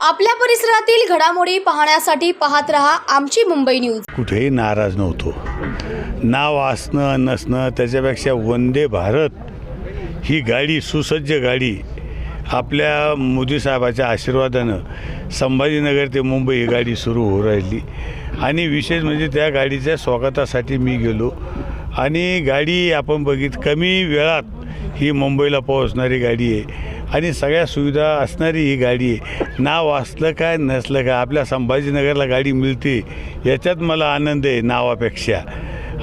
आपल्या परिसरातील घडामोडी पाहण्यासाठी पाहत रहा आमची मुंबई न्यूज. कुठेही नाराज नव्हतो. नाव असणं नसणं त्याच्यापेक्षा वंदे भारत ही गाडी सुसज्ज गाडी आपल्या मोदी साहेबाच्या आशीर्वादानं संभाजीनगर ते मुंबई ही गाडी सुरू होऊ राहिली. आणि विशेष म्हणजे त्या गाडीच्या स्वागतासाठी मी गेलो. आणि गाडी आपण बघित कमी वेळात ही मुंबईला पोहोचणारी गाडी आहे. आणि सगळ्या सुविधा असणारी ही गाडी आहे. नाव असलं काय नसलं काय आपल्या संभाजीनगरला गाडी मिळते याच्यात मला आनंद आहे नावापेक्षा.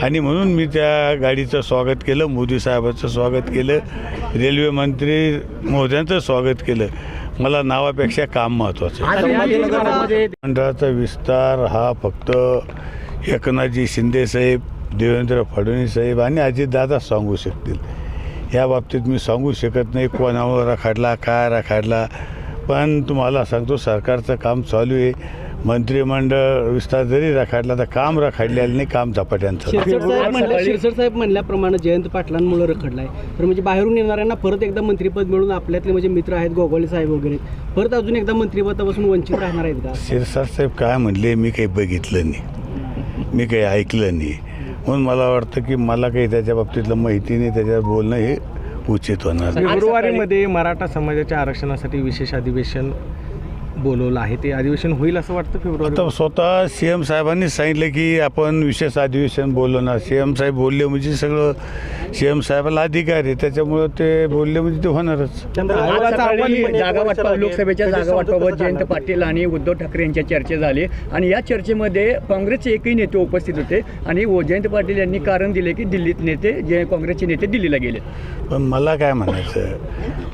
आणि म्हणून मी त्या गाडीचं स्वागत केलं मोदी साहेबाचं स्वागत केलं रेल्वे मंत्री मोद्यांचं स्वागत केलं. मला नावापेक्षा काम महत्त्वाचं आहे. मंडळाचा विस्तार हा फक्त एकनाथजी शिंदेसाहेब देवेंद्र फडणवीस साहेब आणि अजितदादा सांगू शकतील. या बाबतीत मी सांगू शकत नाही कोणावर रखाडला काय रखाडला. पण तुम्हाला सांगतो सरकारचं काम चालू आहे. मंत्रिमंडळ विस्तार जरी रखाडला तर काम रखाडलेलं नाही काम झपाट्यांचं. शिरसट साहेब म्हणल्याप्रमाणे जयंत पाटलांमुळे रखडलाय. तर म्हणजे बाहेरून येणाऱ्यांना परत एकदा मंत्रिपद मिळून आपल्यातले म्हणजे मित्र आहेत गोगोळे साहेब वगैरे. परत अजून एकदा मंत्रिपदापासून वंचित राहणार आहेत का? शिरसाट साहेब काय म्हणले मी काही बघितलं नाही. मी काही ऐकलं नाही. म्हणून मला वाटतं की मला काही त्याच्या बाबतीतलं माहिती नाही त्याच्यावर बोलणं हे उचित होणार फेब्रुवारीमध्ये मराठा समाजाच्या आरक्षणासाठी विशेष अधिवेशन बोलवलं आहे. ते अधिवेशन होईल असं वाटतं फेब्रुवारी? आता स्वतः सी एम साहेबांनी सांगितलं की आपण विशेष अधिवेशन बोलवणार. सी एम साहेब बोलले म्हणजे सगळं सी एम साहेबाला अधिकार आहे. त्याच्यामुळं ते बोलले म्हणजे ते होणारच. जागा वाटपा लोकसभेच्या जागा वाटपाबाबत जयंत पाटील आणि उद्धव ठाकरे यांच्या चर्चा झाली. आणि या चर्चेमध्ये काँग्रेसचे एकही नेते उपस्थित होते. आणि व- जयंत पाटील यांनी कारण दिले की दिल्लीत नेते जे काँग्रेसचे नेते दिल्लीला गेले. पण मला काय म्हणायचं?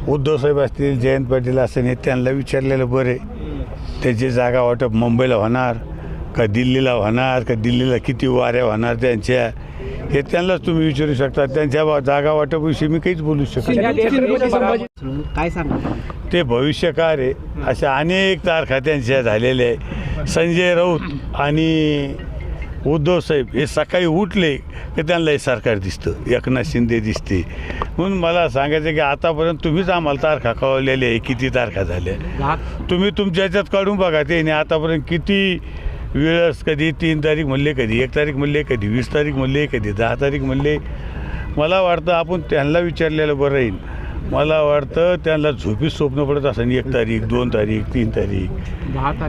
उद्धव साहेब असतील जयंत पाटील असतील हे त्यांना विचारलेलं बरे त्याची जागा वाटप मुंबईला होणार का दिल्लीला होणार का दिल्लीला किती वाऱ्या होणार त्यांच्या हे त्यांनाच तुम्ही विचारू शकता. त्यांच्या जागा वाटपविषयी मी काहीच बोलू शकत नाही. काय सांगा ते भविष्यकार आहे. अशा अनेक तारखा त्यांच्या झालेल्या आहे संजय राऊत आणि उद्धव साहेब हे सकाळी उठले की त्यांना हे सरकार दिसतं. एकनाथ शिंदे दिसते. म्हणून मला सांगायचं की आतापर्यंत तुम्हीच आम्हाला तारखा कळवलेल्या आहे किती तारखा झाल्या. तुम्ही तुमच्या ह्याच्यात काढून बघा ते. आणि आतापर्यंत किती वेळस कधी तीन तारीख म्हणले कधी एक तारीख म्हणले कधी वीस तारीख म्हणले कधी दहा तारीख म्हणले. मला वाटतं आपण त्यांना विचारलेलं बरं राहील. मला वाटतं त्यांना झोपीत स्वप्न पडत असेल. एक तारीख दोन तारीख तीन तारीख.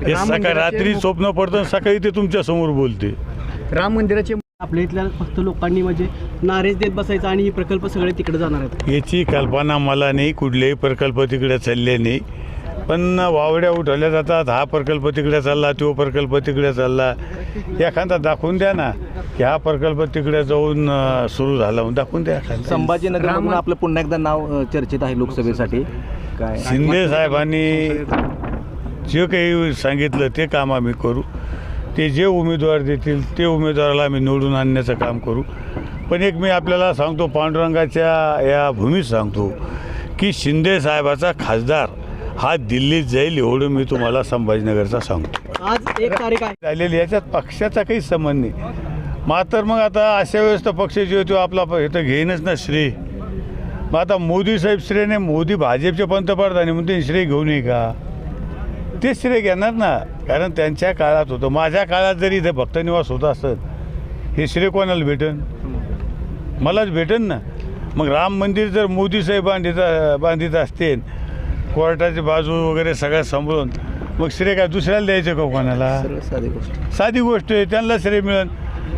हे सकाळ रात्री स्वप्न पडतं सकाळी ते तुमच्यासमोर बोलते. राम मंदिराचे आपल्या इथल्या फक्त लोकांनी म्हणजे नारेज देत बसायचा आणि हे प्रकल्प सगळे तिकडे जाणार आहेत. याची कल्पना मला नाही कुठलेही प्रकल्प तिकडे चालले नाही. पण वावड्या उठवल्या जातात हा प्रकल्प तिकडे चालला तो प्रकल्प तिकडे चालला. एखादा दाखवून द्या ना की हा प्रकल्प तिकडे जाऊन सुरू झाला. म्हणून दाखवून द्या. एखादा. संभाजीनगरमधून आपलं पुन्हा एकदा नाव चर्चेत आहे लोकसभेसाठी. काय? शिंदे साहेबांनी जे काही सांगितलं ते काम आम्ही करू. ते जे उमेदवार देतील ते उमेदवाराला आम्ही निवडून आणण्याचं काम करू. पण एक मी आपल्याला सांगतो पांडुरंगाच्या या भूमीत सांगतो की शिंदे साहेबाचा खासदार हा दिल्लीत जाईल एवढं मी तुम्हाला संभाजीनगरचा सांगतो. आज एक तारीख आहे. झालेली याच्यात पक्षाचा काही संबंध नाही. मात्र मग आता अशा वेळेस तर पक्ष जे होतो आपला तर घेईनच ना श्रेय. मग आता मोदी साहेब श्रेय नाही मोदी भाजपचे पंतप्रधान आहे म्हणून ते श्रेय घेऊ नये का? ते श्रेय घेणार ना. कारण त्यांच्या काळात होतं. माझ्या काळात जरी इथे भक्तनिवास होत असत हे श्रेय कोणाला भेटन? मलाच भेटन ना. मग राम मंदिर जर मोदी साहेब बांधित बांधित असतील कोर्टाची बाजू वगैरे सगळ्या सांभाळून मग श्रेय काय दुसऱ्याला द्यायचं का कोणाला? साधी गोष्ट. साधी गोष्ट आहे त्यांना श्रेय मिळेल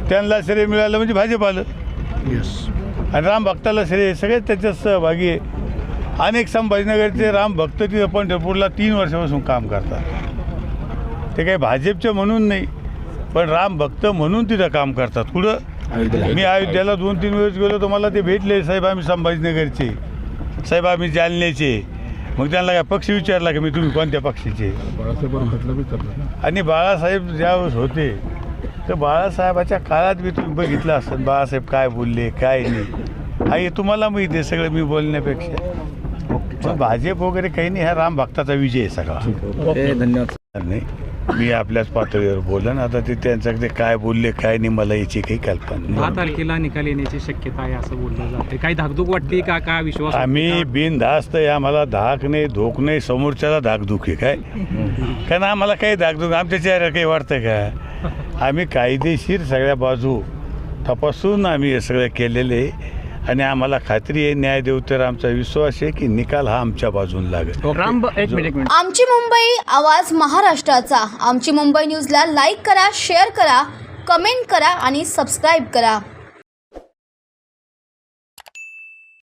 त्यांना श्रेय मिळालं म्हणजे भाजप आलं आणि राम भक्ताला श्रेय सगळे त्याच्यात सहभागी आहे. अनेक संभाजीनगरचे राम भक्त तिथं पंढरपूरला तीन वर्षापासून काम करतात. ते काही भाजपचे म्हणून नाही पण राम भक्त म्हणून तिथं काम करतात. कुठं? मी अयोध्येला दोन तीन वेळेस गेलो तर मला ते भेटले साहेब आम्ही संभाजीनगरचे. साहेब आम्ही जालन्याचे. मग त्यांना काय पक्ष विचारला की मी तुम्ही कोणत्या पक्षाचे? आणि बाळासाहेब ज्यावेळेस होते तर बाळासाहेबाच्या काळात मी तुम्ही बघितलं असेल बाळासाहेब काय बोलले काय नाही. हा हे तुम्हाला माहिती आहे सगळं मी बोलण्यापेक्षा. पण भाजप वगैरे काही नाही हा राम भक्ताचा विजय आहे सगळा. धन्यवाद. नाही मी आपल्याच पातळीवर बोलन आता ते त्यांच्याकडे काय बोलले काय नाही मला याची काही कल्पना दहा नाही. तारखेला निकाल येण्याची शक्यता आहे असं बोललं जाते काही धाकधूक वाटते का? का विश्वास आम्ही? बिनधास्त आहे आम्हाला धाक नाही धोक नाही समोरच्याला धाकधूक आहे काय? कारण आम्हाला काही धाकधूक आमच्या चेहऱ्याला काही वाटतं का? आम्ही कायदेशीर सगळ्या बाजू तपासून आम्ही हे सगळं केलेलं आहे. आणि आम्हाला खात्री आहे न्याय देऊ तर आमचा विश्वास आहे की निकाल हा आमच्या बाजून लागेल. राम एक मिनिट एक मिनिट. आमची मुंबई आवाज महाराष्ट्राचा. आमची मुंबई न्यूजला लाईक करा शेअर करा कमेंट करा आणि सबस्क्राईब करा.